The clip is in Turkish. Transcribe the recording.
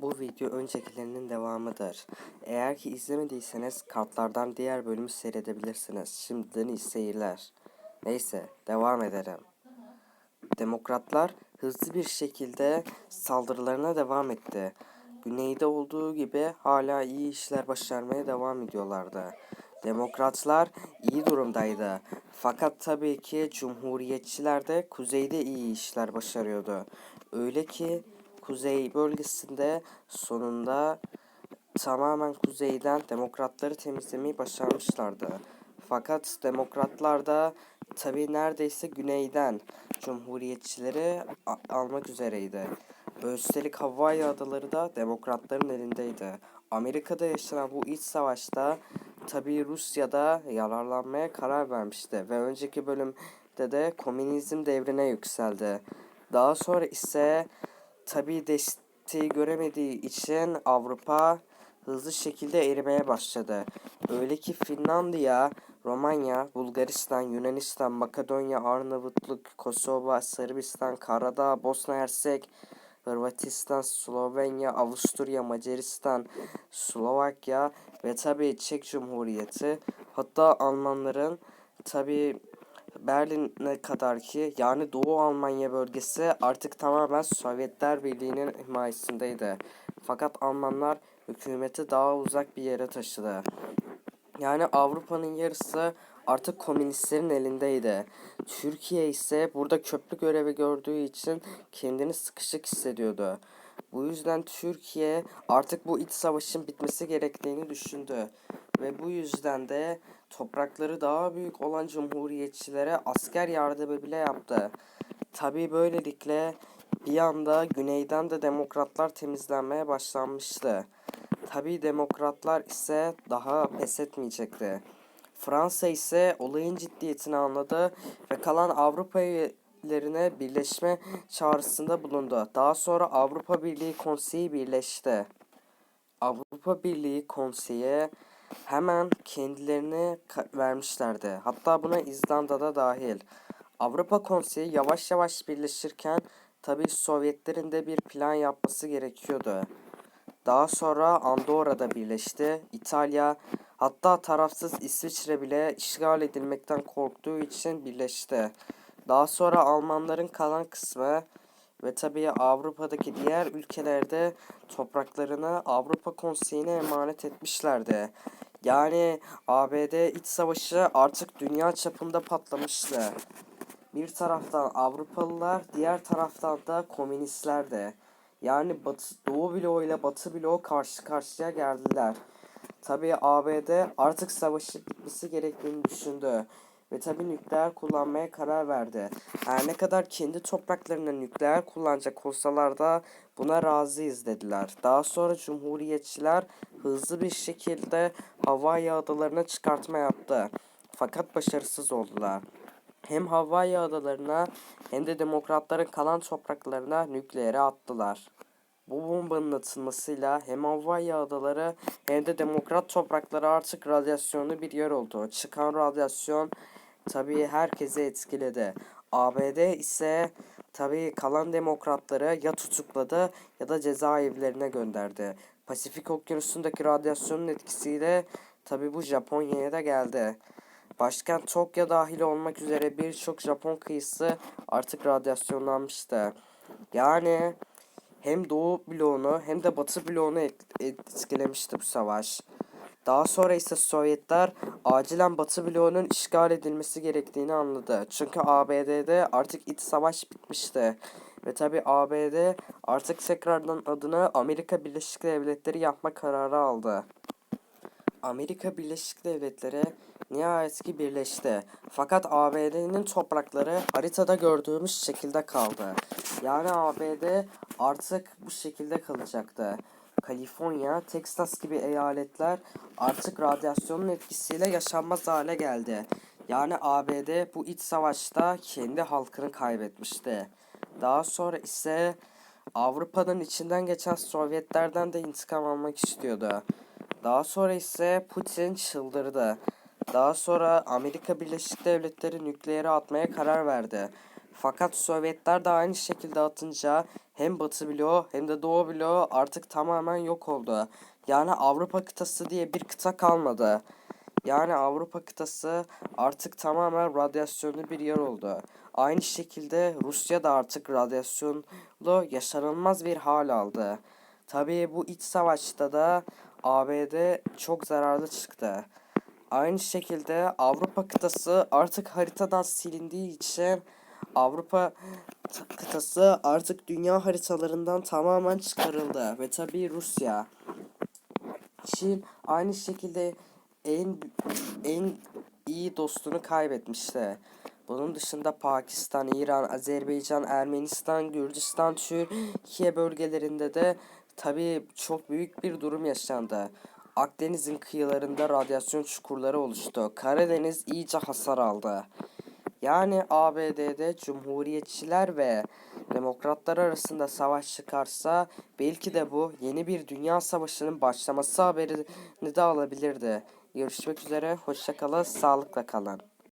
Bu video öncekilerinin devamıdır. Eğer ki izlemediyseniz kartlardan diğer bölümü seyredebilirsiniz. Şimdiden iyi. Neyse devam edelim. Demokratlar hızlı bir şekilde saldırılarına devam etti. Güneyde olduğu gibi hala iyi işler başarmaya devam ediyorlardı. Demokratlar iyi durumdaydı. Fakat tabii ki Cumhuriyetçiler de kuzeyde iyi işler başarıyordu. Öyle ki kuzey bölgesinde sonunda tamamen kuzeyden demokratları temizlemeyi başarmışlardı. Fakat demokratlar da tabii neredeyse güneyden cumhuriyetçileri almak üzereydi. Üstelik Hawaii adaları da demokratların elindeydi. Amerika'da yaşanan bu iç savaşta tabii Rusya'da yararlanmaya karar vermişti ve önceki bölümde de komünizm devrine yükseldi. Daha sonra ise tabii desteği göremediği için Avrupa hızlı şekilde erimeye başladı. Öyle ki Finlandiya, Romanya, Bulgaristan, Yunanistan, Makedonya, Arnavutluk, Kosova, Sırbistan, Karadağ, Bosna Hersek, Hırvatistan, Slovenya, Avusturya, Macaristan, Slovakya ve tabii Çek Cumhuriyeti hatta Almanların tabii Berlin'e kadar ki yani Doğu Almanya bölgesi artık tamamen Sovyetler Birliği'nin himayesindeydi. Fakat Almanlar hükümeti daha uzak bir yere taşıdı. Yani Avrupa'nın yarısı artık komünistlerin elindeydi. Türkiye ise burada köprü görevi gördüğü için kendini sıkışık hissediyordu. Bu yüzden Türkiye artık bu iç savaşın bitmesi gerektiğini düşündü. Ve bu yüzden de toprakları daha büyük olan cumhuriyetçilere asker yardımı bile yaptı. Tabii böylelikle bir anda güneyden de demokratlar temizlenmeye başlanmıştı. Tabii demokratlar ise daha pes etmeyecekti. Fransa ise olayın ciddiyetini anladı ve kalan Avrupa üyelerine birleşme çağrısında bulundu. Daha sonra Avrupa Birliği Konseyi birleşti. Avrupa Birliği Konseyi hemen kendilerini ka- vermişlerdi. Hatta buna İzlanda'da dahil. Avrupa Konseyi yavaş yavaş birleşirken tabii Sovyetlerin de bir plan yapması gerekiyordu. Daha sonra Andorra'da birleşti. İtalya hatta tarafsız İsviçre bile işgal edilmekten korktuğu için birleşti. Daha sonra Almanların kalan kısmı ve tabii Avrupa'daki diğer ülkelerde topraklarını Avrupa Konseyi'ne emanet etmişlerdi. Yani ABD iç savaşı artık dünya çapında patlamıştı. Bir taraftan Avrupalılar, diğer taraftan da komünistler de. Yani Batı, Doğu bloğu ile Batı bloğu karşı karşıya geldiler. Tabii ABD artık savaşı bitmesi gerektiğini düşündü. Ve tabii nükleer kullanmaya karar verdi. Her ne kadar kendi topraklarında nükleer kullanacak olsalar da buna razıyız dediler. Daha sonra cumhuriyetçiler hızlı bir şekilde Hawaii adalarına çıkartma yaptı. Fakat başarısız oldular. Hem Hawaii adalarına hem de demokratların kalan topraklarına nükleere attılar. Bu bombanın atılmasıyla hem Hawaii adaları hem de demokrat toprakları artık radyasyonlu bir yer oldu. Çıkan radyasyon tabii herkese etkiledi. ABD ise tabii kalan demokratları ya tutukladı ya da cezaevlerine gönderdi. Pasifik Okyanusu'ndaki radyasyonun etkisiyle tabii bu Japonya'ya da geldi. Başkent Tokyo dahil olmak üzere birçok Japon kıyısı artık radyasyonlanmıştı. Yani hem Doğu bloğunu hem de Batı bloğunu et- etkilemişti bu savaş. Daha sonra ise Sovyetler acilen Batı bloğunun işgal edilmesi gerektiğini anladı. Çünkü ABD'de artık iç savaş bitmişti. Ve tabi ABD artık tekrardan adını Amerika Birleşik Devletleri yapma kararı aldı. Amerika Birleşik Devletleri nihayet ki birleşti. Fakat ABD'nin toprakları haritada gördüğümüz şekilde kaldı. Yani ABD artık bu şekilde kalacaktı. Kaliforniya, Texas gibi eyaletler artık radyasyonun etkisiyle yaşanmaz hale geldi. Yani ABD bu iç savaşta kendi halkını kaybetmişti. Daha sonra ise Avrupa'nın içinden geçen Sovyetlerden de intikam almak istiyordu. Daha sonra ise Putin çıldırdı. Daha sonra Amerika Birleşik Devletleri nükleere atmaya karar verdi. Fakat Sovyetler de aynı şekilde atınca hem Batı bloğu hem de Doğu bloğu artık tamamen yok oldu. Yani Avrupa kıtası diye bir kıta kalmadı. Yani Avrupa kıtası artık tamamen radyasyonlu bir yer oldu. Aynı şekilde Rusya da artık radyasyonlu yaşanılmaz bir hal aldı. Tabii bu iç savaşta da ABD çok zararlı çıktı. Aynı şekilde Avrupa kıtası artık haritadan silindiği için Avrupa kıtası artık dünya haritalarından tamamen çıkarıldı ve tabii Rusya. Çin aynı şekilde en en iyi dostunu kaybetmişti. Bunun dışında Pakistan, İran, Azerbaycan, Ermenistan, Gürcistan, Türkiye bölgelerinde de tabii çok büyük bir durum yaşandı. Akdeniz'in kıyılarında radyasyon çukurları oluştu. Karadeniz iyice hasar aldı. Yani ABD'de cumhuriyetçiler ve demokratlar arasında savaş çıkarsa belki de bu yeni bir dünya savaşının başlaması haberini de alabilirdi. Görüşmek üzere, hoşça kalın, sağlıkla kalın.